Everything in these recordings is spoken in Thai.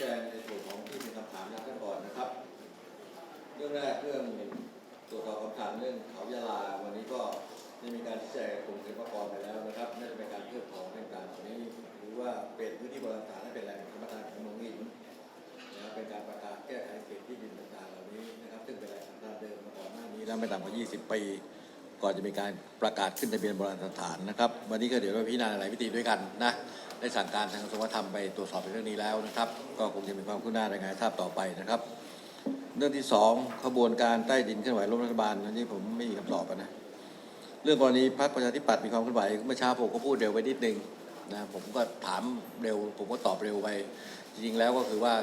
แจงในส่วนของที่มีคำถามจากท่านก่อนนะครับ เรื่องแรกเรื่องตรวจสอบคำสั่งเรื่องเขายาลาวันนี้ก็ได้มีการชี้แจงกรมศิลปากรไปแล้วนะครับน่าจะเป็นการเพิ่มของต่างๆตรงนี้หรือว่าเปลี่ยนพื้นที่โบราณสถานให้เป็นแหล่งธรรมทานของเมืองหินนะครับเป็นการประกาศแก้ไขเขตที่ดินต่างๆเหล่านี้นะครับซึ่งเป็นแหล่งธรรมทานเดิมมาก่อนหน้านี้แล้วไม่ต่ำกว่า 20 ปีก่อนจะมีการประกาศขึ้นทะเบียนโบราณสถานนะครับ วันนี้ก็เดี๋ยวเราพิจารณาหลายวิธีด้วยกันนะ ได้สั่งการทางกระทรวงวัฒนธรรมไปตรวจสอบในเรื่องนี้แล้วนะครับ ก็คงจะมีความคืบหน้ารายงานทราบต่อไปนะครับ เรื่องที่สองขบวนการใต้ดินเคลื่อนไหวล้มรัฐบาลอันนี้ผมไม่มีคำตอบนะ เรื่องกรณีพรรคประชาธิปัตย์มีความเคลื่อนไหวเมื่อเช้าผมก็พูดเร็วไปนิดนึงนะผมก็ถามเร็ว ผมก็ตอบเร็วไปจริงๆแล้วก็คือว่า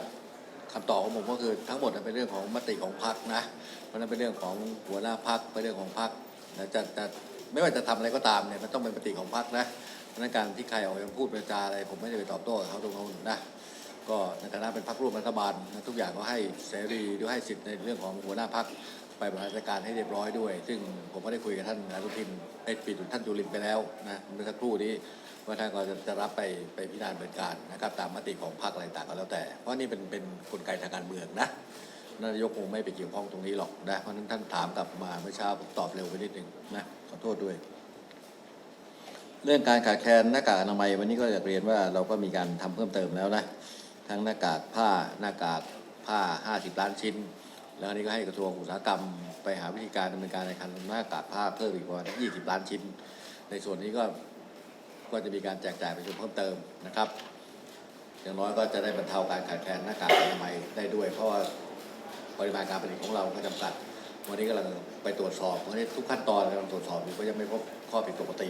คำตอบของผมก็คือทั้งหมดเป็นเรื่องของมติของพรรคนะเพราะนั้นเป็นเรื่องของหัวหน้าพรรคเป็นเรื่องของพรรคนะจะจะไม่ว่าจะทำอะไรก็ตามเนี่ยมันต้องเป็นมติของพรรคนะ นั้นการที่ใครออกมาพูดประจาอะไรผมไม่ได้ไปตอบโต้เขาตรงนั้นนะก็ในฐานะเป็นพรรคร่วมรัฐบาลนะทุกอย่างก็ให้เสรีหรือให้สิทธิ์ในเรื่องของหัวหน้าพรรคไปบริหารจัดการให้เรียบร้อยด้วย ซึ่งผมก็ได้คุยกับท่านอนุทินไอ้ปิดท่านจุลินไปแล้วนะเมื่อสักครู่นี้ว่าท่านก็จะจะรับไปไปพิจารณาเนินการนะครับตามมติของพรรคอะไรต่างก็แล้วแต่ เพราะนี่เป็นเป็นกลไกทางการเมืองนะนายกคงไม่ไปเกี่ยวข้องตรงนี้หรอกนะเพราะฉะนั้นท่านถามกลับมาเมื่อเช้าผมตอบเร็วไปนิดนึงนะขอโทษด้วย เรื่องการขาดแคลนหน้ากากอนามัยวันนี้ก็อยากเรียนว่าเราก็มีการทำเพิ่มเติมแล้วนะทั้งหน้ากากผ้าหน้ากากผ้า 50 ล้านชิ้น แล้วนี้ก็ให้กระทรวงอุตสาหกรรม ไปหาวิธีการดำเนินการในการหน้ากากผ้าเพิ่มอีกประมาณ20 ล้านชิ้น ในส่วนนี้ก็ก็จะมีการแจกจ่ายไปเพิ่มเติมนะครับ อย่างน้อยก็จะได้บรรเทาการขาดแคลนหน้ากากอนามัยได้ด้วย เพราะว่าปริมาณการผลิตของเราก็จำกัด วันนี้กำลังไปตรวจสอบวันนี้ทุกขั้นตอนกำลังตรวจสอบอยู่ก็ยังไม่พบข้อผิดปกติ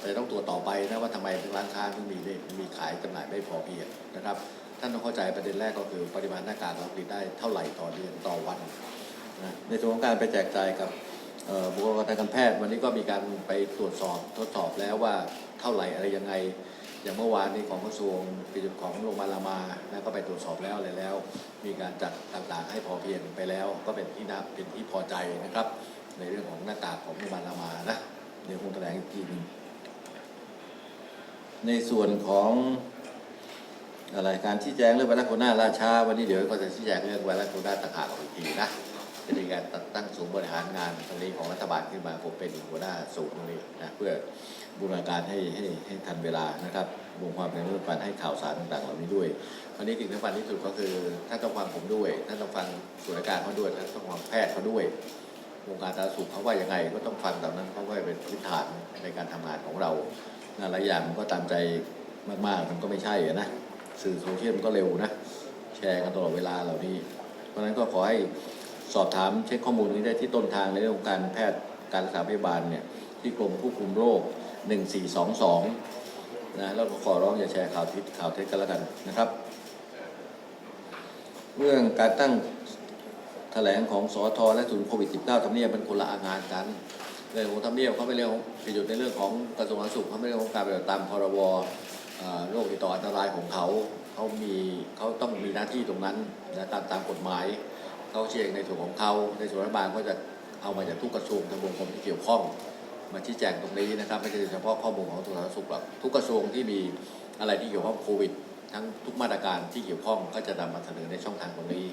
แต่ต้องตรวจต่อไปนะว่าทำไมร้านค้าถึงมีไม่มีขายจำหน่ายไม่พอเพียงนะครับ ท่านต้องเข้าใจประเด็นแรกก็คือปริมาณหน้ากากเราผลิตได้เท่าไหร่ต่อเดือนต่อวันนะในส่วนของการไปแจกจ่ายกับบุคลากรทางการแพทย์วันนี้ก็มีการไปตรวจสอบทดสอบแล้วว่าเท่าไหร่อะไรยังไง อย่างเมื่อวานนี้ของกระทรวงกิจุของโรงพยาบาลรามานะก็ไปตรวจสอบแล้วอะไรแล้ว มีการจัดต่างๆ ให้พอเพียงไปแล้ว ก็เป็นที่นับเป็นที่พอใจนะครับ ในเรื่องของหน้ากากของโรงพยาบาลรามานะเดี๋ยวคงแถลงอีกทีนึง ในส่วนของอะไรการชี้แจงเรื่องไวรัสโคโรนาล่าชา วันนี้เดี๋ยวก็จะชี้แจงเรื่องไวรัสโคโรนาต่างหากอีกทีนะจะมีการตั้งศูนย์บริหารงานตรงนี้ของรัฐบาลขึ้นมาผมเป็นหัวหน้าศูนย์ตรงนี้นะเพื่อบูรณาการให้ให้ให้ทันเวลานะครับรวมความเป็นรัฐบาลให้ข่าวสารต่างๆเหล่านี้ด้วยวันนี้สิ่งสำคัญที่สุดก็คือท่านต้องฟังผมด้วยท่านต้องฟังส่วนราชการเขาด้วยท่านต้องฟังแพทย์เขาด้วยวงการสาธารณสุขเขาว่ายังไงก็ต้องฟังตามนั้นเพราะว่าเป็นพื้นฐานในการทำงานของเรา หลายอย่างมันก็ตามใจมากๆมันก็ไม่ใช่อนะสื่อโซเชียลมันก็เร็วนะ แชร์กันตลอดเวลาเหล่านี้ เพราะฉะนั้นก็ขอให้สอบถามเช็คข้อมูลนี้ได้ที่ต้นทางในเรื่องของการแพทย์การรักษาพยาบาลเนี่ยที่กรมควบคุมโรค 1422 นะแล้วก็ขอร้องอย่าแชร์ข่าวทิศข่าวเท็จกันแล้วกันนะครับ เรื่องการตั้งแถลงของสอทและศูนย์โควิด -19 ทำเนียบเป็นคนละอางานกัน เรื่องของทำเนียบเขาไม่เรื่องประโยชน์ในเรื่องของกระทรวงสาธารณสุขเขาไม่เรื่องของการปฏิบัติตามพรบโรคติดต่ออันตรายของเขาเขามีเขาต้องมีหน้าที่ตรงนั้นนะตามตามกฎหมายเขาเชียงในส่วนของเขาในส่วนรัฐบาลก็จะเอามาจากทุกกระทรวงทางวงกรมที่เกี่ยวข้อง มาชี้แจงตรงนี้นะครับไม่ใช่เฉพาะข้อมูลของกระทรวงสาธารณสุขหรอกทุกกระทรวงที่มีอะไรที่เกี่ยวข้องโควิด ทั้งทุกมาตรการที่เกี่ยวข้องก็จะนำมาเสนอในช่องทางตรงนี้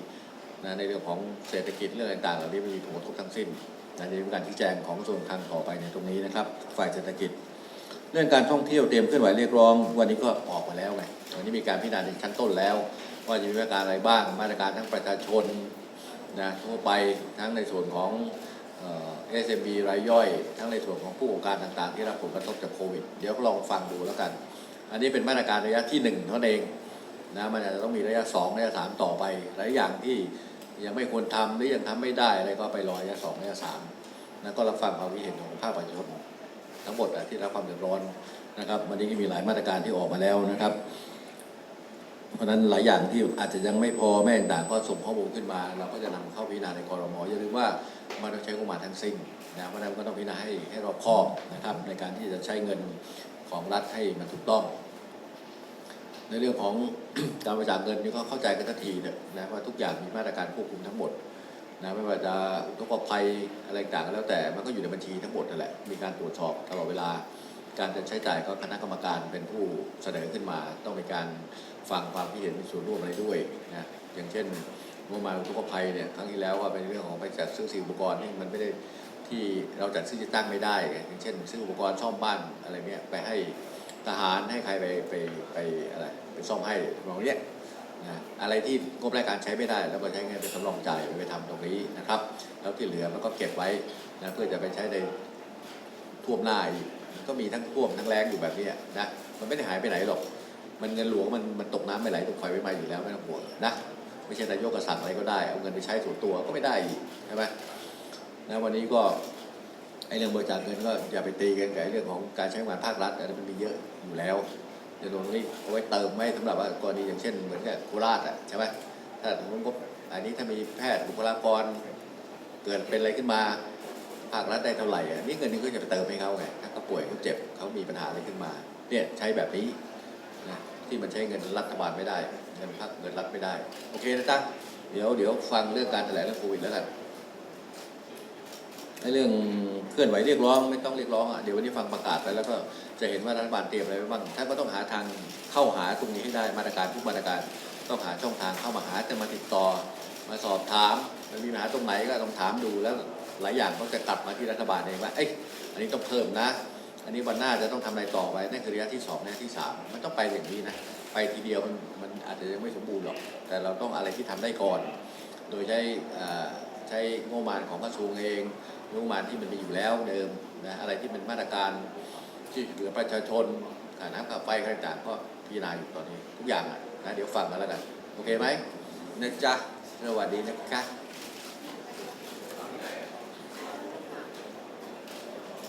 นะในเรื่องของเศรษฐกิจเรื่องต่างๆเหล่านี้มีผลกระทบทั้งสิ้น นะในเรื่องการชี้แจงของกระทรวงการคลังต่อไปในตรงนี้นะครับ ฝ่ายเศรษฐกิจ เรื่องการท่องเที่ยวเตรียมเคลื่อนไหวเรียกร้อง วันนี้ก็ออกมาแล้วไงวันนี้มีการพิจารณาในชั้นต้นแล้ว ว่าจะมีมาตรการอะไรบ้าง มาตรการทั้งประชาชนนะทั่วไปทั้งในส่วนของเอ่อ SMB รายย่อย ทั้งในส่วนของผู้ประกอบการต่างๆ ที่รับผลกระทบจากโควิด เดี๋ยวลองฟังดูแล้วกัน อันนี้เป็นมาตรการระยะที่หนึ่งเท่านั้นเองนะมันอาจจะต้องมีระยะสองระยะสามต่อไป หลายอย่างที่ยังไม่ควรทำหรือยังทำไม่ได้อะไรก็ไปรอระยะสองระยะสาม นะก็รับฟังความคิดเห็นของภาคประชาชนทั้งหมดอะที่รับความเดือดร้อนนะครับวันนี้ก็มีหลายมาตรการที่ออกมาแล้วนะครับ เพราะฉะนั้นหลายอย่างที่อาจจะยังไม่พอแม่ต่างก็ส่งข้อมูลขึ้นมา เราก็จะนำเข้าพิจารณาในกรมอย่าลืมว่ามันต้องใช้งบประมาณทั้งสิ้นนะเพราะฉะนั้นก็ต้องพิจารณาให้ให้รอบคอบนะครับในการที่จะใช้เงินของรัฐให้มันถูกต้อง ในเรื่องของการบริจาคเงินนี่ก็เข้าใจกันทันทีเนี่ยนะว่าทุกอย่างมีมาตรการควบคุมทั้งหมด นะไม่ว่าจะทุกภัยอะไรต่างก็แล้วแต่มันก็อยู่ในบัญชีทั้งหมดนั่นแหละมีการตรวจสอบตลอดเวลา การจะใช้จ่ายก็คณะกรรมการเป็นผู้เสนอขึ้นมา ต้องมีการฟังความคิดเห็นมีส่วนร่วมอะไรด้วยนะอย่างเช่นงบประมาณทุกภัยเนี่ยครั้งที่แล้วก็เป็นเรื่องของไปจัดซื้อสิ่งอุปกรณ์ที่มันไม่ได้ที่เราจัดซื้อที่ตั้งไม่ได้ อย่างเช่น ซื้ออุปกรณ์ซ่อมบ้านอะไรเนี้ยไปให้ทหารให้ใครไปไปไปอะไรไปซ่อมให้มองเนี้ย นะอะไรที่งบรายการใช้ไม่ได้แล้วก็ใช้เงินเป็นสำรองจ่ายไปทำตรงนี้นะครับ แล้วที่เหลือมันก็เก็บไว้นะเพื่อจะไปใช้ในท่วมหน้าอีกก็มีทั้งท่วมทั้งแรงอยู่แบบนี้นะมันไม่ได้หายไปไหนหรอก มันเงินหลวงมันมันตกน้ำไม่ไหลตกไฟไม่ไหม้อยู่แล้วไม่ต้องห่วงนะไม่ใช่นายกกระสั่งอะไรก็ได้เอาเงินไปใช้ส่วนตัวก็ไม่ได้อีกใช่ไหมนะวันนี้ก็ไอ้เรื่องบริจาคเงินก็อย่าไปตีกันกับเรื่องของการใช้งานภาครัฐอันนั้นมันมีเยอะอยู่แล้ว เดี๋ยวตรงนี้เอาไว้เติมไม่สำหรับว่ากรณีอย่างเช่นเหมือนกับโคราชอะใช่ไหมถ้าสมมติว่าอันนี้ถ้ามีแพทย์บุคลากรเกิดเป็นอะไรขึ้นมาภาครัฐได้เท่าไหร่อะนี่เงินนี้ก็จะไปเติมให้เขาไงถ้าเขาป่วยเขาเจ็บเขามีปัญหาอะไรขึ้นมาเนี่ยใช้แบบนี้นะที่มันใช้เงินรัฐบาลไม่ได้เงินพักเงินรัฐไม่ได้ โอเคนะจ๊ะเดี๋ยวเดี๋ยวฟังเรื่องการแถลงเรื่องโควิดแล้วกัน เรื่องเคลื่อนไหวเรียกร้องไม่ต้องเรียกร้องอะเดี๋ยววันนี้ฟังประกาศไปแล้วก็จะเห็นว่ารัฐบาลเตรียมอะไรไว้บ้างท่านก็ต้องหาทางเข้าหาตรงนี้ให้ได้มาตรการทุกมาตรการต้องหาช่องทางเข้ามาหาจะมาติดต่อ มาสอบถามมันมีปัญหาตรงไหนก็ต้องถามดูแล้วหลายอย่างก็จะกลับมาที่รัฐบาลเองว่าเอ้ยอันนี้ต้องเพิ่มนะ อันนี้วันหน้าจะต้องทำอะไรต่อไปนั่นคือระยะที่สองระยะที่สามมันต้องไปอย่างนี้นะไปทีเดียวมันมันอาจจะยังไม่สมบูรณ์หรอก แต่เราต้องอะไรที่ทำได้ก่อน โดยใช้เอ่อ ใช้งบประมาณของกระทรวงเองงบประมาณที่มันมีอยู่แล้วเดิมนะอะไรที่เป็นมาตรการที่เหลือประชาชนค่าน้ำค่าไฟค่าต่างๆก็พิจารณาอยู่ตอนนี้ทุกอย่างอะนะเดี๋ยวฟังกันแล้วกันโอเคไหมนะจ๊ะสวัสดีนะคะ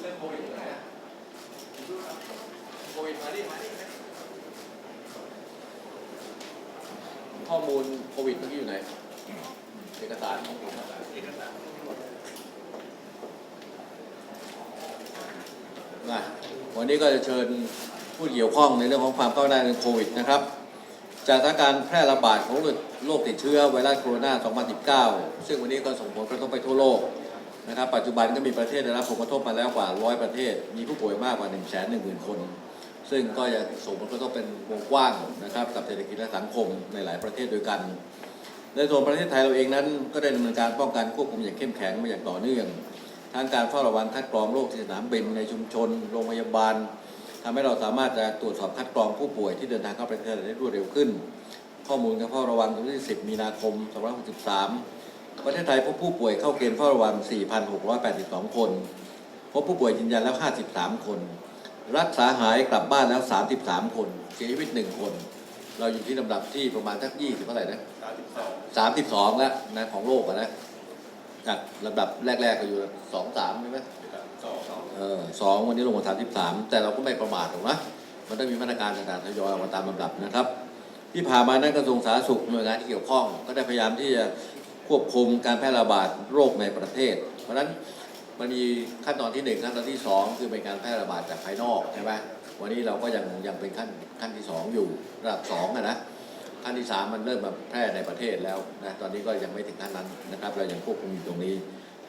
เรื่องโควิดอยู่ไหนอะโควิดมาดิมาดิข้อมูลโควิดเมื่อกี้อยู่ไหน เอกสารของผมเอกสารนะวันนี้ก็จะเชิญผู้เกี่ยวข้องในเรื่องของความก้าวหน้าในโควิดนะครับ จากสถานการณ์แพร่ระบาดของโรคติดเชื้อไวรัสโคโรนา 2019 ซึ่งวันนี้ก็ส่งผลกระทบไปทั่วโลกนะครับปัจจุบันก็มีประเทศได้รับผลกระทบมาแล้วกว่า 100 ประเทศ มีผู้ป่วยมากกว่า 1 1 0 0 0 0 คน ซึ่งก็จะส่งผลกระทบเป็นวงกว้างนะครับกับเศรษฐกิจและสังคมในหลายประเทศด้วยกัน ในส่วนประเทศไทยเราเองนั้น ก็ได้ดำเนินการป้องกันควบคุมอย่างเข้มแข็งมาอย่างต่อเนื่องทั้งการเฝ้าระวังคัดกรองโรคที่สนามบินในชุมชน โรงพยาบาลทำให้เราสามารถจะตรวจสอบคัดกรองผู้ป่วยที่เดินทางเข้าประเทศได้รวดเร็วขึ้น ข้อมูลการเฝ้าระวังวันที่ 10 มีนาคม 2563 ประเทศไทยพบผู้ป่วยเข้าเกณฑ์เฝ้าระวัง 4,682 คนพบผู้ป่วยยืนยันแล้ว 53 คน รักษาหายกลับบ้านแล้ว 33 คน เสียชีวิต 1 คน เราอยู่ที่ลำดับที่ประมาณสัก20เท่าไหร่นะ32แล้วนะของโลกอะนะจากลำดับแรกๆก็อยู่สองสามใช่ไหมเออสองวันนี้ลงมาสามสิบสามแต่เราก็ไม่ประมาทหรอกนะมันต้องมีมาตรการต่างๆทยอยออกมาตามลำดับนะครับ ที่ผ่านมานั้นกระทรวงสาธารณสุขหน่วยงานที่เกี่ยวข้อง ก็ได้พยายามที่จะควบคุมการแพร่ระบาดโรคในประเทศ เพราะฉะนั้น มันมีขั้นตอนที่หนึ่งขั้นตอนที่สองคือเป็นการแพร่ระบาดจากภายนอกใช่ไหมวันนี้เราก็ยังยังเป็นขั้นขั้นที่สองอยู่ระดับสองอะนะขั้นที่สามมันเริ่มมาแพร่ในประเทศแล้วนะตอนนี้ก็ยังไม่ถึงขั้นนั้นนะครับ เรายังควบคุมอยู่ตรงนี้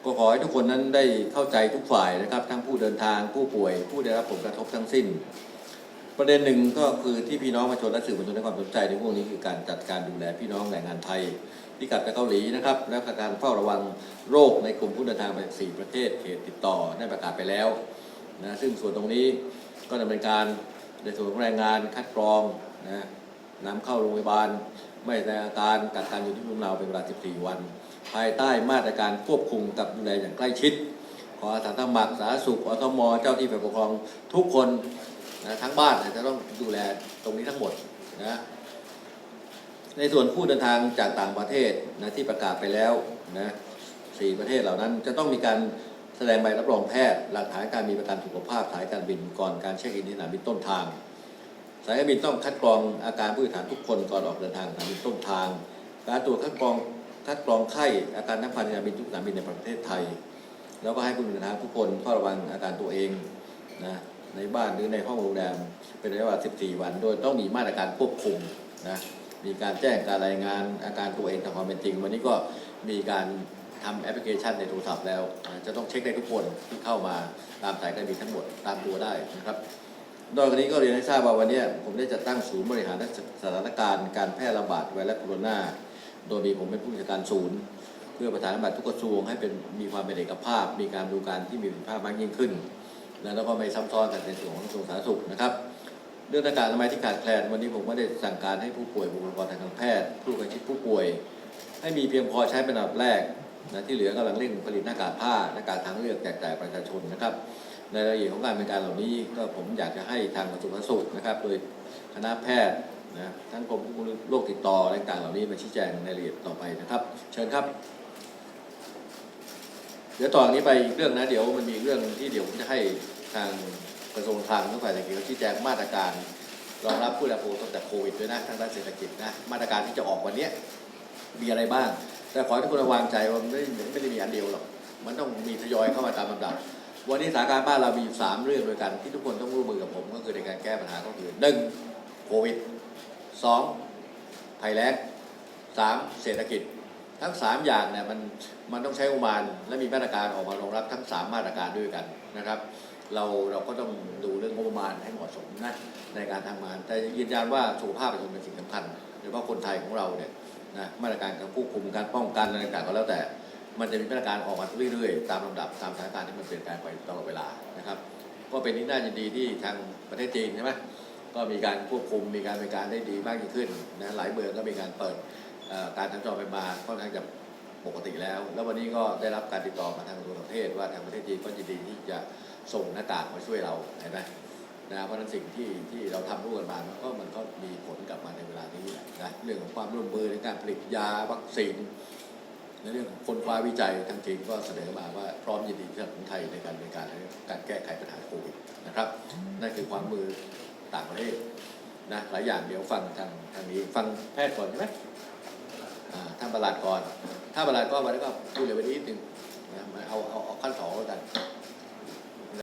ก็ขอให้ทุกคนนั้นได้เข้าใจทุกฝ่ายนะครับ ทั้งผู้เดินทางผู้ป่วย ผู้ได้รับผลกระทบทั้งสิ้น ประเด็นหนึ่งก็คือที่พี่น้องประชาชนและสื่อมวลชนให้ความสนใจในพวกนี้คือการจัดการดูแลพี่น้องแรงงานไทยที่กลับจากเกาหลีนะครับและการเฝ้าระวังโรคในกลุ่มผู้เดินทางไปสี่ประเทศเขตติดต่อได้ประกาศไปแล้วนะซึ่งส่วนตรงนี้ก็ดำเนินการในส่วนของแรงงานคัดกรองนะนำเข้าโรงพยาบาล ไม่แสดงอาการกักกันอยู่ที่ภูมิลำเนาเป็นเวลา 14 วัน ภายใต้มาตรการควบคุมกับดูแลอย่างใกล้ชิด ขออาสาสมัครสาธารณสุขอทมเจ้าที่ฝ่ายปกครองทุกคน นะทั้งบ้านจะต้องดูแลตรงนี้ทั้งหมดนะในส่วนผู้เดินทางจากต่างประเทศนะที่ประกาศไปแล้วนะสี่ประเทศเหล่านั้นจะต้องมีการแสดงใบรับรองแพทย์ หลักฐานการมีประกันสุขภาพสายการบินก่อนการเช็คอินที่สนามบินต้นทาง สายการบินต้องคัดกรองอาการผู้โดยสารทุกคนก่อนออกเดินทางสนามบินต้นทาง การตรวจคัดกรองคัดกรองไข้อาการน้ำพันในสนามบินทุกสนามบินในประเทศไทย แล้วก็ให้ผู้เดินทางทุกคนเฝ้าระวังอาการตัวเองนะ ในบ้านหรือในห้องโรงแรมเป็นระยะเวลา 14 วัน โดยต้องมีมาตรการควบคุมนะมีการแจ้งการรายงานอาการตัวเองตามความเป็นจริง วันนี้ก็มีการทำแอปพลิเคชันในโทรศัพท์แล้ว จะต้องเช็คได้ทุกคนที่เข้ามาตามสายการบินทั้งหมดตามตัวได้นะครับนอกจากนี้ก็เรียนให้ทราบว่าวันนี้ผมได้จัดตั้งศูนย์บริหารสถานการณ์การแพร่ระบาดไวรัสโคโรนาโดยมีผมเป็นผู้จัดการศูนย์ เพื่อประสานบัตรทุกกระทรวงให้เป็นมีความเป็นเอกภาพ มีการดูการที่มีประสิทธิภาพมากยิ่งขึ้น แล้วก็ไม่ซ้ำซ้อนกันในส่วนของกระทรวงสาธารณสุขนะครับ เรื่องหน้ากากอนามัยที่ขาดแคลนวันนี้ผมก็ได้สั่งการให้ผู้ป่วยบุคลากรทางการแพทย์ ผู้ใกล้ชิดผู้ป่วย ให้มีเพียงพอใช้เป็นอันดับแรกนะที่เหลือกำลังเร่งผลิตหน้ากากผ้าหน้ากากทางเลือกแจกจ่ายประชาชนนะครับ ในรายละเอียดของการเนินการเหล่านี้ก็ผมอยากจะให้ทางกระทรวงสาธารณสุขนะครับ โดยคณะแพทย์นะทั้งกรมควบคุมโรคติดต่อต่างๆเหล่านี้มาชี้แจงในรายละเอียดต่อไปนะครับ เชิญครับ เดี๋ยวต่อจากนี้ไปอีกเรื่องนะ เดี๋ยวมันมีเรื่องที่เดี๋ยวผมจะให้ทางกระทรวงคลังทั้งฝ่ายเศรษฐกิจเขาชี้แจงมาตรการรองรับผู้รับผลกระทบจากโควิดด้วยนะทางด้านเศรษฐกิจนะมาตรการที่จะออกวันนี้มีอะไรบ้าง แต่ขอให้ทุกคนระวางใจว่ามันไม่ไม่ได้มีอันเดียวหรอกมันต้องมีทยอยเข้ามาตามลำดับ วันนี้สถานการณ์บ้านเรามีอยู่สามเรื่องด้วยกันที่ทุกคนต้องร่วมมือกับผมก็คือในการแก้ปัญหาก็คือหนึ่งโควิดสองภัยแล้งสามเศรษฐกิจ ทั้งสามอย่างเนี่ยมันมันต้องใช้งบประมาณ และมีมาตรการออกมารองรับทั้งสามมาตรการด้วยกันนะครับ เราเราก็ต้องดูเรื่องงบประมาณให้เหมาะสมนะในการทำงาน แต่ยืนยันว่าสุขภาพประชาชนเป็นสิ่งสำคัญโดยเฉพาะคนไทยของเราเนี่ยนะมาตรการการควบคุมการป้องกันอะไรต่างๆก็แล้วแต่ มันจะมีมาตรการออกมาเรื่อยๆ ตามลำดับตามสถานการณ์ที่มันเปลี่ยนแปลงไปตลอดเวลานะครับ ก็เป็นที่น่ายินดีที่ทางประเทศจีนใช่ไหมก็มีการควบคุมมีการบริการได้ดีมากยิ่งขึ้นนะหลายเมืองก็มีการเปิด การสัญจรไปมาค่อนข้างจะปกติแล้ว แล้ววันนี้ก็ได้รับการติดต่อมาทางกระทรวงต่างประเทศว่าทางประเทศจีนก็ยินดีที่จะส่งหน้ากากมาช่วยเราเห็นไหมนะเพราะนั้นสิ่งที่ที่เราทำร่วมกันมามันก็มันก็มีผลกลับมาในเวลานี้นะเรื่องของความร่วมมือในการผลิตยาวัคซีนในเรื่องของคนคว้าวิจัยทางจีนก็เสนอมาว่าพร้อมยินดีที่จะของไทยในการในการการแก้ไขปัญหาโควิดนะครับนั่นคือความมือต่างประเทศนะหลายอย่างเดี๋ยวฟังทางทางนี้ฟังแพทย์ก่อนใช่ไหม ท่านประหลัดก่อนถ้านประหลัดก็วันนี้ก็พูดเลยวันนี้นิดนึงนะมาเอาเอาเอาขั้นสองแล้วกัน